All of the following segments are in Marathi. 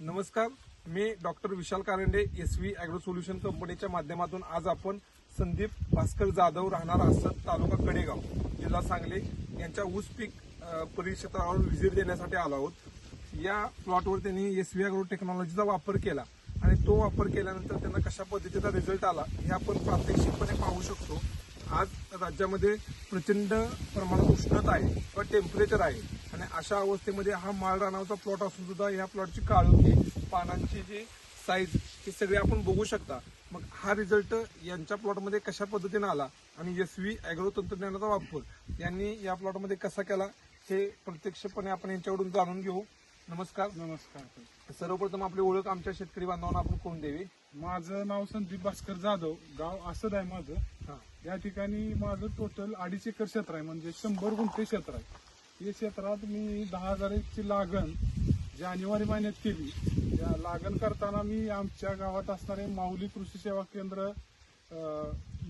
नमस्कार मी doctor Vishal Karande S V agro solution कंपनीच्या माध्यमातून आज आपण संदीप भास्कर जाधव राहणार असत तालुका कडेगाव जिल्हा सांगली यांच्या ऊस पीक परिक्षेत्रावर व्हिजिट देण्यासाठी आलो आहोत. या प्लॉटवर त्यांनी एस व्ही अॅग्रो टेक्नॉलॉजीचा वापर केला आणि तो वापर केल्यानंतर त्यांना कशा पद्धतीचा रिझल्ट आला हे आपण प्रात्यक्षिकपणे पाहू शकतो. आज राज्यामध्ये प्रचंड प्रमाणात उष्णता आहे किंवा टेम्परेचर आहे. आणि अशा अवस्थेमध्ये हा माळ रानाचा प्लॉट असून सुद्धा या प्लॉटची काळोखी पानांची जी साईज हे सगळे आपण बघू शकता. मग हा रिझल्ट यांच्या प्लॉटमध्ये कशा पद्धतीने आला? आणि एस व्ही अॅग्रो तंत्रज्ञानाचा वापर यांनी या प्लॉटमध्ये कसा केला? हे प्रत्यक्षपणे आपण यांच्याकडून जाणून घेऊ. नमस्कार. नमस्कार. सर्वप्रथम आपली ओळख आमच्या शेतकरी बांधवांना आपण कोण द्यावी. माझं नाव संदीप भास्कर जाधव. गाव असद आहे माझं. हा. या ठिकाणी माझं टोटल अडीच एकर क्षेत्र आहे. म्हणजे शंभर गुंठे क्षेत्र आहे. या क्षेत्रात मी दहा हजार एकची लागण जानेवारी महिन्यात केली. या लागण करताना मी आमच्या गावात असणारे माऊली कृषी सेवा केंद्र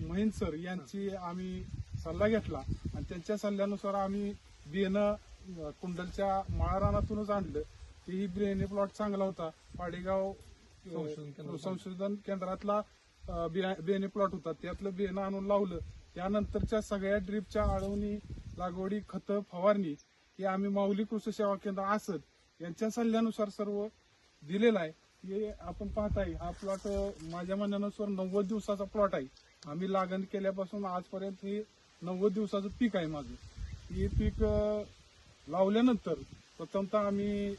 महिन सर यांची आम्ही सल्ला घेतला. आणि त्यांच्या सल्ल्यानुसार आम्ही बियाणं कुंडलच्या माळरानातूनच आणलं. ते ही बियाणे प्लॉट चांगला होता. पाडेगाव संशोधन केंद्र. संशोधन केंद्रातला बियाणे प्लॉट होता. त्यातलं बियाणं आणून लावलं. त्यानंतरच्या सगळ्या ड्रीपच्या आळवणी लागवडी खतं फवारणी हे आम्ही माऊली कृषी सेवा केंद्र असत यांच्या सल्ल्यानुसार सर्व दिलेलं आहे. हे आपण पाहताय हा प्लॉट माझ्या म्हणण्यानुसार नव्वद दिवसाचा प्लॉट आहे. आम्ही लागण केल्यापासून आजपर्यंत हे नव्वद दिवसाचं पीक आहे माझं. हे पीक लावल्यानंतर प्रथमतः आम्ही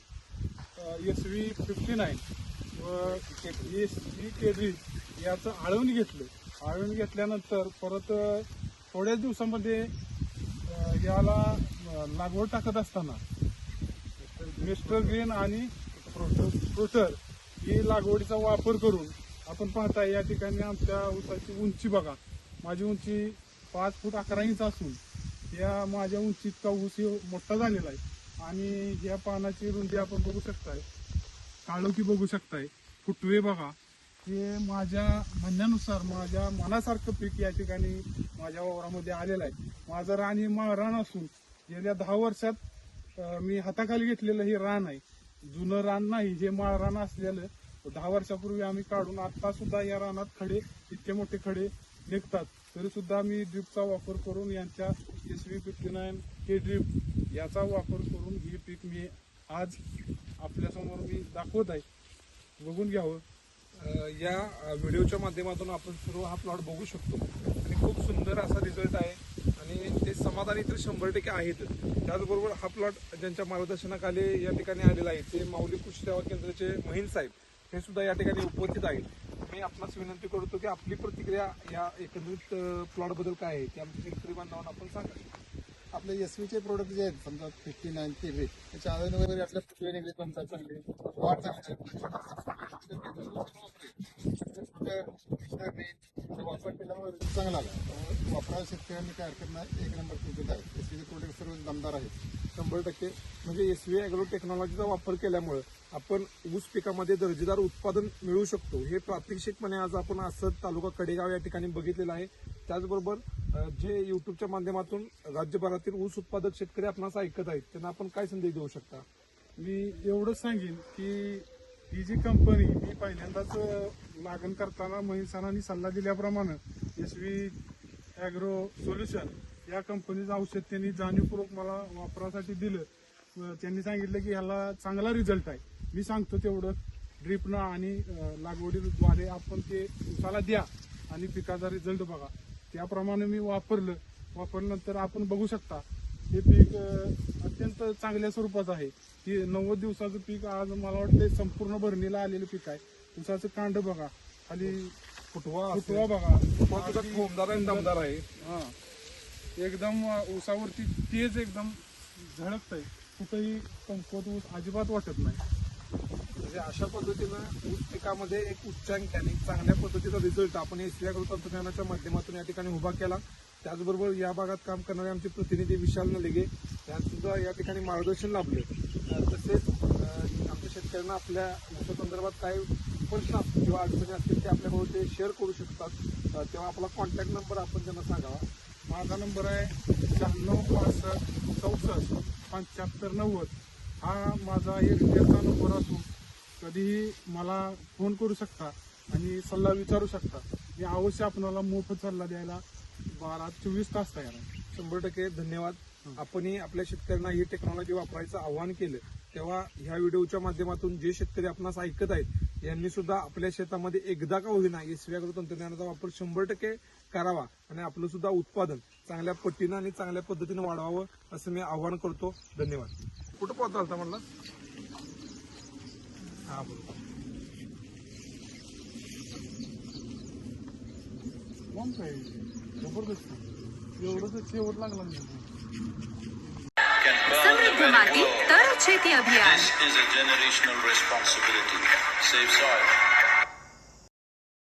एस व्ही फिफ्टी नाईन व एस व्ही केडी याचं आळवून घेतलं. आळवून घेतल्यानंतर परत थोड्याच दिवसामध्ये याला लागवड टाकत असताना मिस्टर ग्रीन आणि प्रोटर ही लागवडीचा वापर करून आपण पाहताय या ठिकाणी आमच्या ऊसाची उंची बघा. माझी उंची पाच फूट अकरा इंच असून या माझ्या उंची इतका ऊस मोठा झालेला आहे. आणि या पानाची रुंदी आपण बघू शकताय. काळोखी बघू शकताय. फुटवे बघा. हे माझ्या म्हणण्यानुसार माझ्या मनासारखं पीक या ठिकाणी माझ्या वावरामध्ये आलेलं आहे. माझं रान हे मा- रान असून गेल्या दहा वर्षात मी हाताखाली घेतलेलं हे रान आहे. जुनं रान नाही हे माळ रान असलेलं दहा वर्षापूर्वी आम्ही काढून आता सुद्धा या रानात खडे इतके मोठे खडे निघतात. तरी सुद्धा मी ड्रीपचा वापर करून यांच्या S V fifty nine K drip याचा वापर करून हे पीक मी आज आपल्यासमोर मी दाखवत आहे. बघून घ्यावं. या व्हिडिओच्या माध्यमातून आपण सर्व हा प्लॉट बघू शकतो. आणि खूप सुंदर असा रिझल्ट आहे. आणि ते समाधानी तर शंभर टक्के आहेत. त्याचबरोबर हा प्लॉट ज्यांच्या मार्गदर्शनाखाली या ठिकाणी आलेला आहे ते माऊली कृषी सेवा केंद्राचे महिन साहेब हे सुद्धा या ठिकाणी उपस्थित आहेत. मी आपणास विनंती करतो की आपली प्रतिक्रिया या एकंदरीत प्लॉटबद्दल काय आहे ते आमच्या शेतकरी बांधवांना आपण सांगा. आपले एस चे प्रोडक्ट जे आहेत समजा फिफ्टी नाईन के वे त्याच्या आळवणी वगैरे आपल्या फुटवे निघले पण चांगले वाढ वापर केल्यामुळे चांगला आला वापरायला शेतकऱ्यांनी काय हरकत नाही. एक नंबर तुमचे आहे. एस चे प्रोडक्ट सर्व दमदार आहेत. शंभर टक्के. म्हणजे एस व्ही अॅग्रो टेक्नॉलॉजीचा वापर केल्यामुळे आपण ऊस पिकामध्ये दर्जेदार उत्पादन मिळू शकतो. हे प्रात्यक्षिकपणे आज आपण असत तालुका कडेगाव या ठिकाणी बघितलेलं आहे. त्याचबरोबर जे युट्यूबच्या माध्यमातून राज्यभरातील ऊस उत्पादक शेतकरी आपणास ऐकत आहेत त्यांना आपण काय संदेश देऊ शकता? मी एवढं सांगेन की ही जी कंपनी मी पहिल्यांदाच लागण करताना महिसानांनी सल्ला दिल्याप्रमाणे एस व्ही ॲग्रो सोल्युशन या कंपनीचं औषध त्यांनी जाणीवपूर्वक मला वापरासाठी दिलं. त्यांनी सांगितलं की ह्याला चांगला रिझल्ट आहे. मी सांगतो तेवढं. ड्रिपनं आणि लागवडीद्वारे आपण ते उसाला द्या आणि पिकाचा रिझल्ट बघा. त्याप्रमाणे मी वापरलं. वापरल्यानंतर आपण बघू शकता हे पीक अत्यंत चांगल्या स्वरूपाचं आहे. की नव्वद दिवसाचं पीक आज मला वाटतं संपूर्ण भरणीला आलेलं पीक आहे. उसाचं कांड बघा. खाली फुटवा फुटवा बघा. दमदार आहे. हा. एकदम ऊसावरती तेज एकदम झळकत आहे कुठंही कमकुवत ऊस अजिबात वाटत नाही. म्हणजे अशा पद्धतीनं ऊस पिकामध्ये एक उच्चांक आणि चांगल्या पद्धतीचा रिझल्ट आपण एस तंत्रज्ञानाच्या माध्यमातून या ठिकाणी उभा केला. त्याचबरोबर या भागात काम करणारे आमचे प्रतिनिधी विशाल नलिगे यांसुद्धा या ठिकाणी मार्गदर्शन लाभले. तसेच आमच्या शेतकऱ्यांना आपल्या ऊसासंदर्भात काय प्रश्न किंवा अडचणी असतील ते आपल्याबरोबर ते शेअर करू शकतात. तेव्हा आपला कॉन्टॅक्ट नंबर आपण त्यांना सांगावा. माझा नंबर आहे शहाण्णव पासष्ट चौसष्ट पंच्याहत्तर नव्वद. हा माझा एअरटेलचा नंबर असून कधीही मला फोन करू शकता आणि सल्ला विचारू शकता. मी अवश्य आपणाला मोफत सल्ला द्यायला बारा चोवीस तास तयार आहे. शंभर टक्के धन्यवाद. आपणही आपल्या शेतकऱ्यांना ही टेक्नॉलॉजी वापरायचं आवाहन केलं. तेव्हा ह्या व्हिडिओच्या माध्यमातून जे शेतकरी आपणास ऐकत आहेत यांनी सुद्धा आपल्या शेतामध्ये एकदा का होईना अग्रो तंत्रज्ञानाचा वापर शंभर टक्के करावा आणि आपलं सुद्धा उत्पादन चांगल्या पट्टीनं आणि चांगल्या पद्धतीने वाढवावं असं मी आव्हान करतो. धन्यवाद. कुठं पोहोचता म्हणलं? हा बरोबर मग जबरदस्त. एवढंच शेवट लागला तर शेती अभियान.